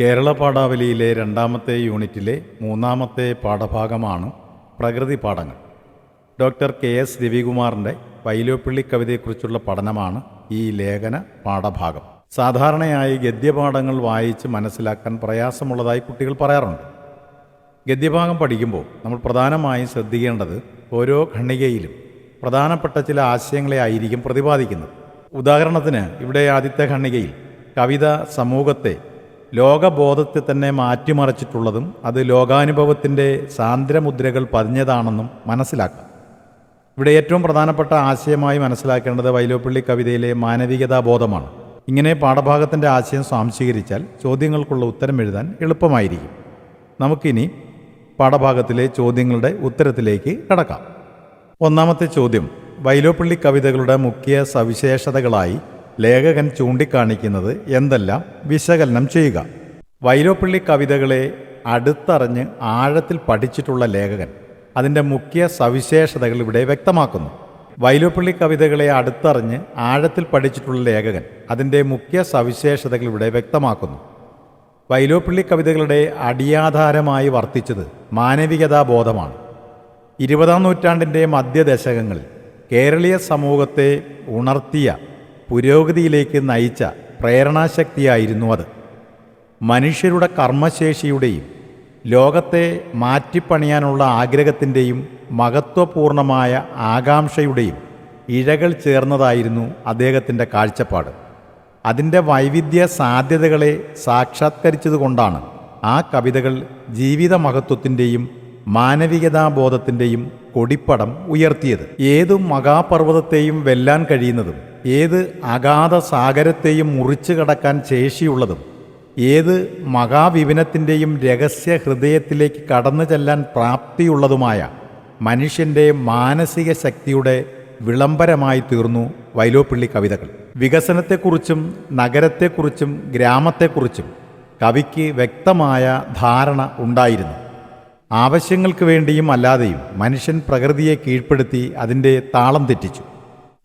കേരള പാഠാവലിയിലെ രണ്ടാമത്തെ യൂണിറ്റിലെ മൂന്നാമത്തെ പാഠഭാഗമാണ് പ്രകൃതി പാഠങ്ങൾ. ഡോക്ടർ കെ എസ് രവികുമാറിന്റെ വൈലോപ്പിള്ളി കവിതയെക്കുറിച്ചുള്ള പഠനമാണ് ഈ ലേഖന പാഠഭാഗം. സാധാരണയായി ഗദ്യപാഠങ്ങൾ വായിച്ച് മനസ്സിലാക്കാൻ പ്രയാസമുള്ളതായി കുട്ടികൾ പറയാറുണ്ട്. ഗദ്യഭാഗം പഠിക്കുമ്പോൾ നമ്മൾ പ്രധാനമായും ശ്രദ്ധിക്കേണ്ടത് ഓരോ ഖണ്ണികയിലും പ്രധാനപ്പെട്ട ചില ആശയങ്ങളെ ആയിരിക്കും പ്രതിപാദിക്കുന്നത്. ഉദാഹരണത്തിന് ഇവിടെ ആദ്യത്തെ ഖണ്ണികയിൽ കവിത സമൂഹത്തെ ലോകബോധത്തെ തന്നെ മാറ്റിമറിച്ചിട്ടുള്ളതും അത് ലോകാനുഭവത്തിന്റെ സാന്ദ്രമുദ്രകൾ പതിഞ്ഞതാണെന്നും മനസ്സിലാക്കാം. ഇവിടെ ഏറ്റവും പ്രധാനപ്പെട്ട ആശയമായി മനസ്സിലാക്കേണ്ടത് വൈലോപ്പിള്ളി കവിതയിലെ മാനവികതാ ബോധമാണ് ഇങ്ങനെ പാഠഭാഗത്തിന്റെ ആശയം സ്വാംശീകരിച്ചാൽ ചോദ്യങ്ങൾക്കുള്ള ഉത്തരം എഴുതാൻ എളുപ്പമായിരിക്കും. നമുക്കിനി പാഠഭാഗത്തിലെ ചോദ്യങ്ങളുടെ ഉത്തരത്തിലേക്ക് കടക്കാം. ഒന്നാമത്തെ ചോദ്യം വൈലോപ്പിള്ളി കവിതകളുടെ മുഖ്യ സവിശേഷതകളായി ലേഖകൻ ചൂണ്ടിക്കാണിക്കുന്നത് എന്തെല്ലാം വിശകലനം ചെയ്യുക. വൈലോപ്പിള്ളി കവിതകളെ അടുത്തറിഞ്ഞ് ആഴത്തിൽ പഠിച്ചിട്ടുള്ള ലേഖകൻ അതിന്റെ മുഖ്യ സവിശേഷതകൾ ഇവിടെ വ്യക്തമാക്കുന്നു. വൈലോപ്പിള്ളി കവിതകളെ അടുത്തറിഞ്ഞ് ആഴത്തിൽ പഠിച്ചിട്ടുള്ള ലേഖകൻ അതിന്റെ മുഖ്യ സവിശേഷതകൾ ഇവിടെ വ്യക്തമാക്കുന്നു. വൈലോപ്പിള്ളി കവിതകളുടെ അടിയാധാരമായി വർത്തിച്ചത് മാനവികതാ ബോധമാണ് ഇരുപതാം നൂറ്റാണ്ടിന്റെ മധ്യദശകങ്ങളിൽ കേരളീയ സമൂഹത്തെ ഉണർത്തിയ പുരോഗതിയിലേക്ക് നയിച്ച പ്രേരണാശക്തിയായിരുന്നു അത്. മനുഷ്യരുടെ കർമ്മശേഷിയുടെയും ലോകത്തെ മാറ്റിപ്പണിയാനുള്ള ആഗ്രഹത്തിന്റെയും മഹത്വപൂർണമായ ആകാംക്ഷയുടെയും ഇഴകൾ ചേർന്നതായിരുന്നു അദ്ദേഹത്തിന്റെ കാഴ്ചപ്പാട്. അതിന്റെ വൈവിധ്യ സാധ്യതകളെ സാക്ഷാത്കരിച്ചതുകൊണ്ടാണ് ആ കവിതകൾ ജീവിത മഹത്വത്തിന്റെയും മാനവികതാബോധത്തിന്റെയും കൊടിപ്പടം ഉയർത്തിയത്. ഏതു മഹാപർവതത്തെയും വെല്ലാൻ കഴിയുന്നതും ഏത് അഗാധ സാഗരത്തെയും മുറിച്ചു കടക്കാൻ ശേഷിയുള്ളതും ഏത് മഹാവിപിനത്തിന്റെയും രഹസ്യ ഹൃദയത്തിലേക്ക് കടന്നു ചെല്ലാൻ പ്രാപ്തിയുള്ളതുമായ മനുഷ്യന്റെ മാനസിക ശക്തിയുടെ വിളംബരമായി തീർന്നു വൈലോപ്പിള്ളി കവിതകൾ. വികസനത്തെക്കുറിച്ചും നഗരത്തെക്കുറിച്ചും ഗ്രാമത്തെക്കുറിച്ചും കവിക്ക് വ്യക്തമായ ധാരണ ഉണ്ടായിരുന്നു. ആവശ്യങ്ങൾക്ക് വേണ്ടിയും അല്ലാതെയും മനുഷ്യൻ പ്രകൃതിയെ കീഴ്പ്പെടുത്തി അതിന്റെ താളം തെറ്റിച്ചു.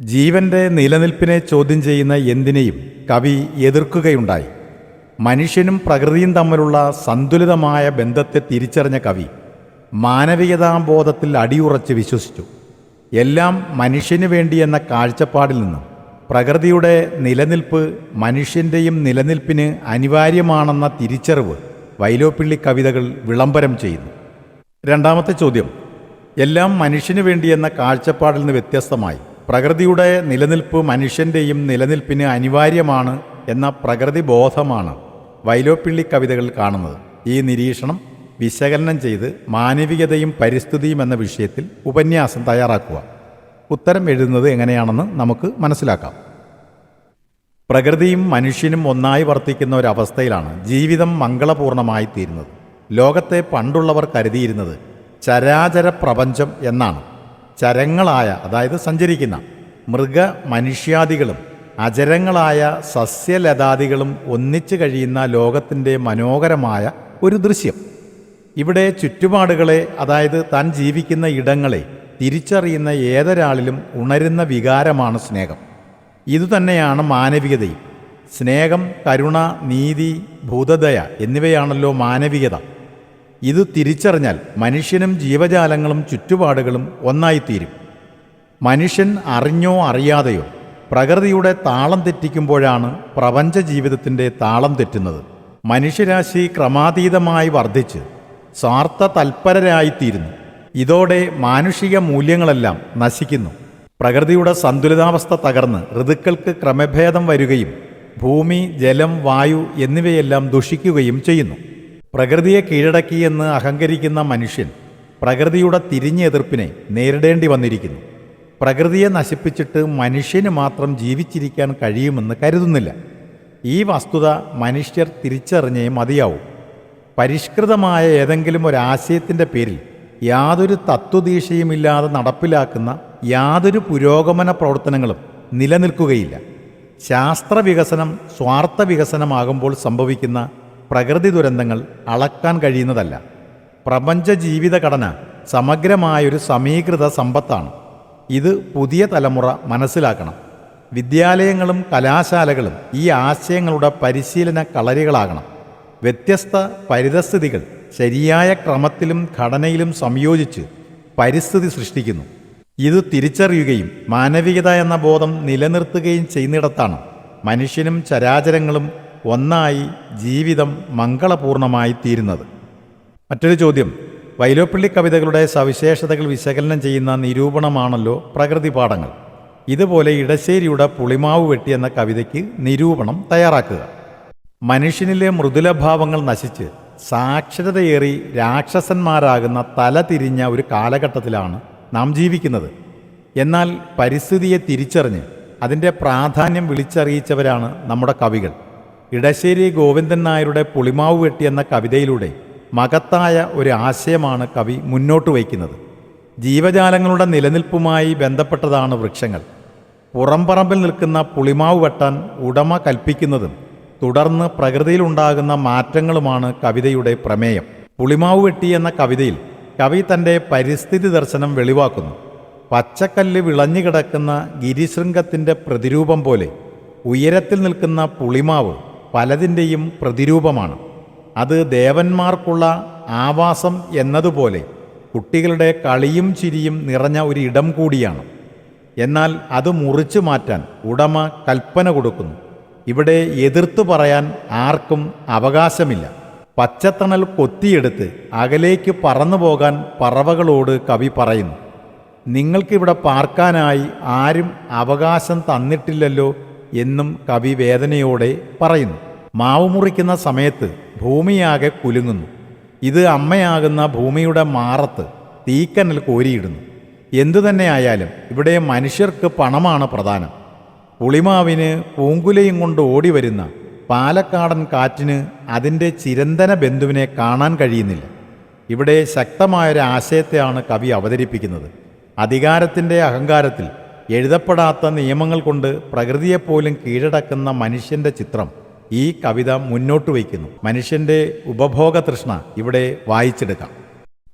ജീവന്റെ നിലനിൽപ്പിനെ ചോദ്യം ചെയ്യുന്ന എന്തിനേയും കവി എതിർക്കുകയുണ്ടായി. മനുഷ്യനും പ്രകൃതിയും തമ്മിലുള്ള സന്തുലിതമായ ബന്ധത്തെ തിരിച്ചറിഞ്ഞ കവി മാനവികതാബോധത്തിൽ അടിയുറച്ച് വിശ്വസിച്ചു. എല്ലാം മനുഷ്യന് വേണ്ടി എന്ന കാഴ്ചപ്പാടിൽ നിന്നും പ്രകൃതിയുടെ നിലനിൽപ്പ് മനുഷ്യന്റെയും നിലനിൽപ്പിന് അനിവാര്യമാണെന്ന തിരിച്ചറിവ് വൈലോപ്പിള്ളി കവിതകൾ വിളംബരം ചെയ്യുന്നു. രണ്ടാമത്തെ ചോദ്യം. എല്ലാം മനുഷ്യന് വേണ്ടി എന്ന കാഴ്ചപ്പാടിൽ നിന്ന് വ്യത്യസ്തമായി. പ്രകൃതിയുടെ നിലനിൽപ്പ് മനുഷ്യന്റെയും നിലനിൽപ്പിന് അനിവാര്യമാണ് എന്ന പ്രകൃതി ബോധമാണ് വൈലോപ്പിള്ളി കവിതകളിൽ കാണുന്നത്. ഈ നിരീക്ഷണം വിശകലനം ചെയ്ത് മാനവികതയും പരിസ്ഥിതിയും എന്ന വിഷയത്തിൽ ഉപന്യാസം തയ്യാറാക്കുക. ഉത്തരം എഴുതുന്നത് എങ്ങനെയാണെന്ന് നമുക്ക് മനസ്സിലാക്കാം. പ്രകൃതിയും മനുഷ്യനും ഒന്നായി വർത്തിക്കുന്ന ഒരവസ്ഥയിലാണ് ജീവിതം മംഗളപൂർണമായി തീരുന്നത്. ലോകത്തെ പണ്ടുള്ളവർ കരുതിയിരുന്നത് ചരാചര പ്രപഞ്ചം എന്നാണ്. ചരങ്ങളായ അതായത് സഞ്ചരിക്കുന്ന മൃഗ മനുഷ്യാദികളും അചരങ്ങളായ സസ്യലതാദികളും ഒന്നിച്ചു കഴിയുന്ന ലോകത്തിന്റെ മനോഹരമായ ഒരു ദൃശ്യം. ഇവിടെ ചുറ്റുപാടുകളെ അതായത് താൻ ജീവിക്കുന്ന ഇടങ്ങളെ തിരിച്ചറിയുന്ന ഏതൊരാളിലും ഉണരുന്ന വികാരമാണ് സ്നേഹം. ഇതുതന്നെയാണ് മാനവികതയും. സ്നേഹം കരുണ നീതി ഭൂതദയ എന്നിവയാണല്ലോ മാനവികത. ഇത് തിരിച്ചറിഞ്ഞാൽ മനുഷ്യനും ജീവജാലങ്ങളും ചുറ്റുപാടുകളും ഒന്നായിത്തീരും. മനുഷ്യൻ അറിഞ്ഞോ അറിയാതെയോ പ്രകൃതിയുടെ താളം തെറ്റിക്കുമ്പോഴാണ് പ്രപഞ്ച ജീവിതത്തിന്റെ താളം തെറ്റുന്നത്. മനുഷ്യരാശി ക്രമാതീതമായി വർദ്ധിച്ച് സ്വാർത്ഥ തൽപരരായിത്തീരുന്നു ഇതോടെ മാനുഷിക മൂല്യങ്ങളെല്ലാം നശിക്കുന്നു. പ്രകൃതിയുടെ സന്തുലിതാവസ്ഥ തകർന്ന് ഋതുക്കൾക്ക് ക്രമഭേദം വരികയും ഭൂമി ജലം വായു എന്നിവയെല്ലാം ദുഷിക്കുകയും ചെയ്യുന്നു. പ്രകൃതിയെ കീഴടക്കിയെന്ന് അഹങ്കരിക്കുന്ന മനുഷ്യൻ പ്രകൃതിയുടെ തിരിഞ്ഞ എതിർപ്പിനെ നേരിടേണ്ടി വന്നിരിക്കുന്നു. പ്രകൃതിയെ നശിപ്പിച്ചിട്ട് മനുഷ്യന് മാത്രം ജീവിച്ചിരിക്കാൻ കഴിയുമെന്ന് കരുതുന്നില്ല. ഈ വസ്തുത മനുഷ്യർ തിരിച്ചറിഞ്ഞേ മതിയാവും. പരിഷ്കൃതമായ ഏതെങ്കിലും ഒരാശയത്തിന്റെ പേരിൽ യാതൊരു തത്വദീക്ഷയുമില്ലാതെ നടപ്പിലാക്കുന്ന യാതൊരു പുരോഗമന പ്രവർത്തനങ്ങളും നിലനിൽക്കുകയില്ല. ശാസ്ത്ര വികസനം സ്വാർത്ഥ വികസനമാകുമ്പോൾ സംഭവിക്കുന്ന പ്രകൃതി ദുരന്തങ്ങൾ അളക്കാൻ കഴിയുന്നതല്ല. പ്രപഞ്ച ജീവിതഘടന സമഗ്രമായൊരു സമീകൃത സമ്പത്താണ്. ഇത് പുതിയ തലമുറ മനസ്സിലാക്കണം. വിദ്യാലയങ്ങളും കലാശാലകളും ഈ ആശയങ്ങളുടെ പരിശീലന കളരികളാകണം. വ്യത്യസ്ത പരിതസ്ഥിതികൾ ശരിയായ ക്രമത്തിലും ഘടനയിലും സംയോജിച്ച് പരിസ്ഥിതി സൃഷ്ടിക്കുന്നു. ഇത് തിരിച്ചറിയുകയും മാനവികത എന്ന ബോധം നിലനിർത്തുകയും ചെയ്യുന്നിടത്താണ് മനുഷ്യനും ചരാചരങ്ങളും ഒന്നായി ജീവിതം മംഗളപൂർണമായി തീരുന്നത് മറ്റൊരു ചോദ്യം. വൈലോപ്പിള്ളി കവിതകളുടെ സവിശേഷതകൾ വിശകലനം ചെയ്യുന്ന നിരൂപണമാണല്ലോ പ്രകൃതി പാഠങ്ങൾ ഇതുപോലെ ഇടശ്ശേരിയുടെ പുളിമാവ് വെട്ടി എന്ന കവിതയ്ക്ക് നിരൂപണം തയ്യാറാക്കുക. മനുഷ്യനിലെ മൃദുലഭാവങ്ങൾ നശിച്ച് സാക്ഷരതയേറി രാക്ഷസന്മാരാകുന്ന തല തിരിഞ്ഞ ഒരു കാലഘട്ടത്തിലാണ് നാം ജീവിക്കുന്നത്. എന്നാൽ പരിസ്ഥിതിയെ തിരിച്ചറിഞ്ഞ് അതിന്റെ പ്രാധാന്യം വിളിച്ചറിയിച്ചവരാണ് നമ്മുടെ കവികൾ. ഇടശ്ശേരി ഗോവിന്ദൻ നായരുടെ പുളിമാവ് വെട്ടി എന്ന കവിതയിലൂടെ മകത്തായ ഒരു ആശയമാണ് കവി മുന്നോട്ട് വയ്ക്കുന്നത്. ജീവജാലങ്ങളുടെ നിലനിൽപ്പുമായി ബന്ധപ്പെട്ടതാണ് വൃക്ഷങ്ങൾ. പുറംപറമ്പിൽ നിൽക്കുന്ന പുളിമാവ് വെട്ടാൻ ഉടമ കൽപ്പിക്കുന്നതും തുടർന്ന് പ്രകൃതിയിലുണ്ടാകുന്ന മാറ്റങ്ങളുമാണ് കവിതയുടെ പ്രമേയം. പുളിമാവ് വെട്ടി എന്ന കവിതയിൽ കവി തന്റെ പരിസ്ഥിതി ദർശനം വെളിവാക്കുന്നു. പച്ചക്കല്ല് വിളഞ്ഞുകിടക്കുന്ന ഗിരിശൃംഗത്തിന്റെ പ്രതിരൂപം പോലെ ഉയരത്തിൽ നിൽക്കുന്ന പുളിമാവ് പലതിന്റെയും പ്രതിരൂപമാണ്. അത് ദേവന്മാർക്കുള്ള ആവാസം എന്നതുപോലെ കുട്ടികളുടെ കളിയും ചിരിയും നിറഞ്ഞ ഒരു ഇടം കൂടിയാണ്. എന്നാൽ അത് മുറിച്ചു മാറ്റാൻ ഉടമ കൽപ്പന കൊടുക്കുന്നു. ഇവിടെ എതിർത്തു പറയാൻ ആർക്കും അവകാശമില്ല. പച്ചത്തണൽ കൊത്തിയെടുത്ത് അകലേക്ക് പറന്നു പോകാൻ പറവകളോട് കവി പറയുന്നു. നിങ്ങൾക്കിവിടെ പാർക്കാനായി ആരും അവകാശം തന്നിട്ടില്ലല്ലോ എന്നും കവി വേദനയോടെ പറയുന്നു. മാവ് മുറിക്കുന്ന സമയത്ത് ഭൂമിയാകെ കുലുങ്ങുന്നു. ഇത് അമ്മയാകുന്ന ഭൂമിയുടെ മാറത്ത് തീക്കനൽ കോരിയിടുന്നു. എന്തു തന്നെയായാലും ഇവിടെ മനുഷ്യർക്ക് പണമാണ് പ്രധാനം. പുളിമാവിന് പൂങ്കുലയും കൊണ്ട് ഓടി വരുന്ന പാലക്കാടൻ കാറ്റിന് അതിന്റെ ചിരന്തന ബന്ധുവിനെ കാണാൻ കഴിയുന്നില്ല. ഇവിടെ ശക്തമായൊരു ആശയത്തെയാണ് കവി അവതരിപ്പിക്കുന്നത്. അധികാരത്തിന്റെ അഹങ്കാരത്തിൽ എഴുതപ്പെടാത്ത നിയമങ്ങൾ കൊണ്ട് പ്രകൃതിയെപ്പോലും കീഴടക്കുന്ന മനുഷ്യന്റെ ചിത്രം ഈ കവിത മുന്നോട്ട് വയ്ക്കുന്നു. മനുഷ്യന്റെ ഉപഭോഗ തൃഷ്ണ ഇവിടെ വായിച്ചെടുക്കാം.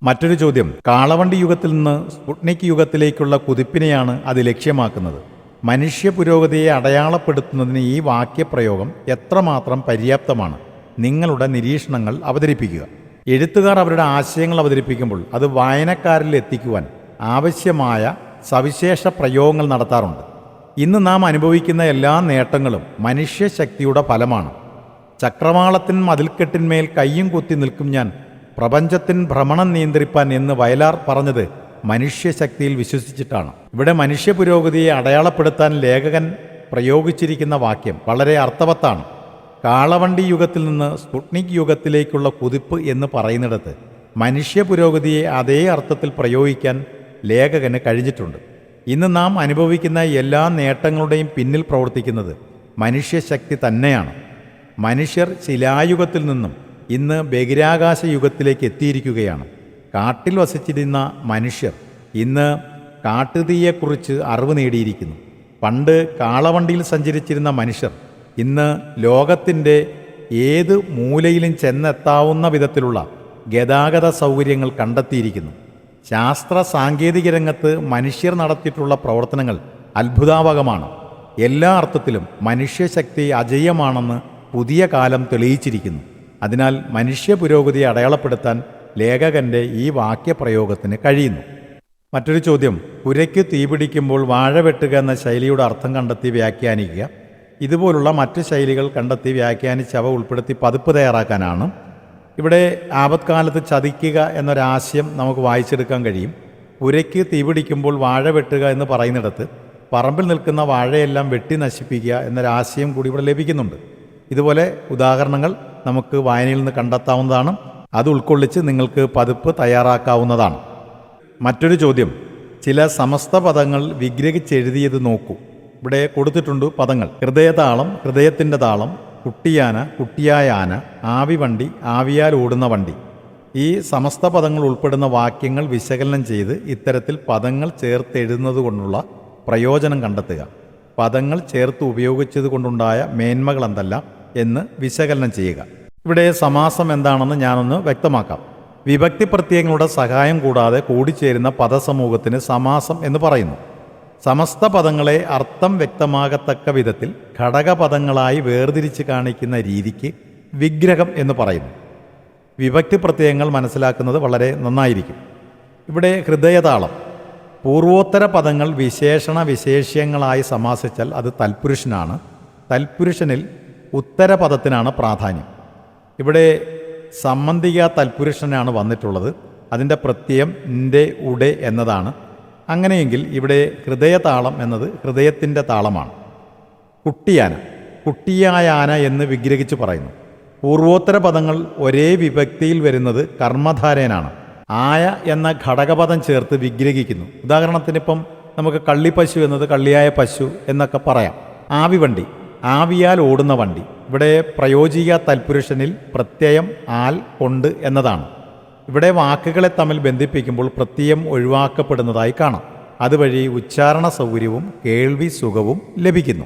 മറ്റൊരു ചോദ്യം. കാളവണ്ടി യുഗത്തിൽ നിന്ന് സ്പുട്നിക് യുഗത്തിലേക്കുള്ള കുതിപ്പിനെയാണ് അത് ലക്ഷ്യമാക്കുന്നത്. മനുഷ്യ പുരോഗതിയെ അടയാളപ്പെടുത്തുന്നതിന് ഈ വാക്യപ്രയോഗം എത്രമാത്രം പര്യാപ്തമാണ്? നിങ്ങളുടെ നിരീക്ഷണങ്ങൾ അവതരിപ്പിക്കുക. എഴുത്തുകാർ അവരുടെ ആശയങ്ങൾ അവതരിപ്പിക്കുമ്പോൾ അത് വായനക്കാരിൽ എത്തിക്കുവാൻ ആവശ്യമായ സവിശേഷ പ്രയോഗങ്ങൾ നടത്താറുണ്ട്. ഇന്ന് നാം അനുഭവിക്കുന്ന എല്ലാ നേട്ടങ്ങളും മനുഷ്യശക്തിയുടെ ഫലമാണ്. ചക്രവാളത്തിൻ മതിൽക്കെട്ടിന്മേൽ കയ്യും കുത്തി നിൽക്കും ഞാൻ. പ്രപഞ്ചത്തിൻ ഭ്രമണം നിയന്ത്രിപ്പാൻ എന്ന് വയലാർ പറഞ്ഞത് മനുഷ്യശക്തിയിൽ വിശ്വസിച്ചിട്ടാണ്. ഇവിടെ മനുഷ്യ പുരോഗതിയെ അടയാളപ്പെടുത്താൻ ലേഖകൻ പ്രയോഗിച്ചിരിക്കുന്ന വാക്യം വളരെ അർത്ഥവത്താണ്. കാളവണ്ടി യുഗത്തിൽ നിന്ന് സ്പുട്നിക് യുഗത്തിലേക്കുള്ള കുതിപ്പ് എന്ന് പറയുന്നിടത്ത് മനുഷ്യ പുരോഗതിയെ അതേ അർത്ഥത്തിൽ പ്രയോഗിക്കാൻ ലേഖകന് കഴിഞ്ഞിട്ടുണ്ട്. ഇന്ന് നാം അനുഭവിക്കുന്ന എല്ലാ നേട്ടങ്ങളുടെയും പിന്നിൽ പ്രവർത്തിക്കുന്നത് മനുഷ്യശക്തി തന്നെയാണ്. മനുഷ്യർ ശിലായുഗത്തിൽ നിന്നും ഇന്ന് ബഹിരാകാശ യുഗത്തിലേക്ക് എത്തിയിരിക്കുകയാണ്. കാട്ടിൽ വസിച്ചിരുന്ന മനുഷ്യർ ഇന്ന് കാട്ടുതീയെക്കുറിച്ച് അറിവ് നേടിയിരിക്കുന്നു. പണ്ട് കാളവണ്ടിയിൽ സഞ്ചരിച്ചിരുന്ന മനുഷ്യർ ഇന്ന് ലോകത്തിന്റെ ഏത് മൂലയിലും ചെന്നെത്താവുന്ന വിധത്തിലുള്ള ഗതാഗത സൗകര്യങ്ങൾ കണ്ടെത്തിയിരിക്കുന്നു. ശാസ്ത്ര സാങ്കേതിക രംഗത്ത് മനുഷ്യർ നടത്തിയിട്ടുള്ള പ്രവർത്തനങ്ങൾ അത്ഭുതാവകമാണ്. എല്ലാ അർത്ഥത്തിലും മനുഷ്യശക്തി അജയ്യമാണെന്ന് പുതിയ കാലം തെളിയിച്ചിരിക്കുന്നു. അതിനാൽ മനുഷ്യ പുരോഗതിയെ അടയാളപ്പെടുത്താൻ ലേഖകന്റെ ഈ വാക്യപ്രയോഗത്തിന് കഴിയുന്നു. മറ്റൊരു ചോദ്യം പുരയ്ക്ക് തീപിടിക്കുമ്പോൾ വാഴ വെട്ടുക എന്ന ശൈലിയുടെ അർത്ഥം കണ്ടെത്തി വ്യാഖ്യാനിക്കുക. ഇതുപോലുള്ള മറ്റ് ശൈലികൾ കണ്ടെത്തി വ്യാഖ്യാനിച്ച് അവ ഉൾപ്പെടുത്തി പതിപ്പ് തയ്യാറാക്കാനാണ് ഇവിടെ ആപത്കാലത്ത് ചതിക്കുക എന്നൊരാശയം നമുക്ക് വായിച്ചെടുക്കാൻ കഴിയും. തീ തീപിടിക്കുമ്പോൾ വാഴ വെട്ടുക എന്ന് പറയുന്നിടത്ത് പറമ്പിൽ നിൽക്കുന്ന വാഴയെല്ലാം വെട്ടി നശിപ്പിക്കുക എന്നൊരാശയം കൂടി ഇവിടെ ലഭിക്കുന്നുണ്ട്. ഇതുപോലെ ഉദാഹരണങ്ങൾ നമുക്ക് വായനയിൽ നിന്ന് കണ്ടെത്താവുന്നതാണ്. അത് ഉൾക്കൊള്ളിച്ച് നിങ്ങൾക്ക് പതിപ്പ് തയ്യാറാക്കാവുന്നതാണ്. മറ്റൊരു ചോദ്യം. ചില സമസ്ത പദങ്ങൾ വിഗ്രഹിച്ചെഴുതിയത് നോക്കൂ. ഇവിടെ കൊടുത്തിട്ടുണ്ട് പദങ്ങൾ. ഹൃദയതാളം ഹൃദയത്തിന്റെ താളം കുട്ടിയാന കുട്ടിയായ ആന ആവി വണ്ടി ആവിയാൽ ഓടുന്ന വണ്ടി. ഈ സമസ്ത പദങ്ങൾ ഉൾപ്പെടുന്ന വാക്യങ്ങൾ വിശകലനം ചെയ്ത് ഇത്തരത്തിൽ പദങ്ങൾ ചേർത്തെഴുതുന്നത് കൊണ്ടുള്ള പ്രയോജനം കണ്ടെത്തുക. പദങ്ങൾ ചേർത്ത് ഉപയോഗിച്ചത് കൊണ്ടുണ്ടായ മേന്മകൾ എന്തല്ല എന്ന് വിശകലനം ചെയ്യുക. ഇവിടെ സമാസം എന്താണെന്ന് ഞാനൊന്ന് വ്യക്തമാക്കാം. വിഭക്തി പ്രത്യയങ്ങളുടെ സഹായം കൂടാതെ കൂടിച്ചേരുന്ന പദസമൂഹത്തിന് സമാസം എന്ന് പറയുന്നു. സമസ്ത പദങ്ങളെ അർത്ഥം വ്യക്തമാകത്തക്ക വിധത്തിൽ ഘടകപദങ്ങളായി വേർതിരിച്ച് കാണിക്കുന്ന രീതിക്ക് വിഗ്രഹം എന്ന് പറയുന്നു. വിഭക്തി പ്രത്യയങ്ങൾ മനസ്സിലാക്കുന്നത് വളരെ നന്നായിരിക്കും. ഇവിടെ ഹൃദയതാളം. പൂർവോത്തര പദങ്ങൾ വിശേഷണ വിശേഷ്യങ്ങളായി സമാസിച്ചാൽ അത് തൽപുരുഷനാണ്. തൽപുരുഷനിൽ ഉത്തരപദത്തിനാണ് പ്രാധാന്യം. ഇവിടെ സംബന്ധിക തൽപുരുഷനാണ് വന്നിട്ടുള്ളത്. അതിന്റെ പ്രത്യയം ഇന്റെ ഉടെ എന്നതാണ്. അങ്ങനെയെങ്കിൽ ഇവിടെ ഹൃദയതാളം എന്നത് ഹൃദയത്തിന്റെ താളമാണ്. കുട്ടിയാന കുട്ടിയായാന എന്ന് വിഗ്രഹിച്ച് പറയുന്നു. പൂർവോത്തര പദങ്ങൾ ഒരേ വിഭക്തിയിൽ വരുന്നത് കർമ്മധാരേനാണ്. ആയ എന്ന ഘടകപദം ചേർത്ത് വിഗ്രഹിക്കുന്നു. ഉദാഹരണത്തിന് ഇപ്പം നമുക്ക് കള്ളിപ്പശു എന്നത് കള്ളിയായ പശു എന്നൊക്കെ പറയാം. ആവി വണ്ടി ആവിയാൽ ഓടുന്ന വണ്ടി. ഇവിടെ പ്രയോജിക തൽപുരുഷനിൽ പ്രത്യയം ആൽ കൊണ്ട് എന്നതാണ്. ഇവിടെ വാക്കുകളെ തമ്മിൽ ബന്ധിപ്പിക്കുമ്പോൾ പ്രത്യയം ഒഴിവാക്കപ്പെടുന്നതായി കാണാം. അതുവഴി ഉച്ചാരണ സൗകര്യവും കേൾവി സുഖവും ലഭിക്കുന്നു.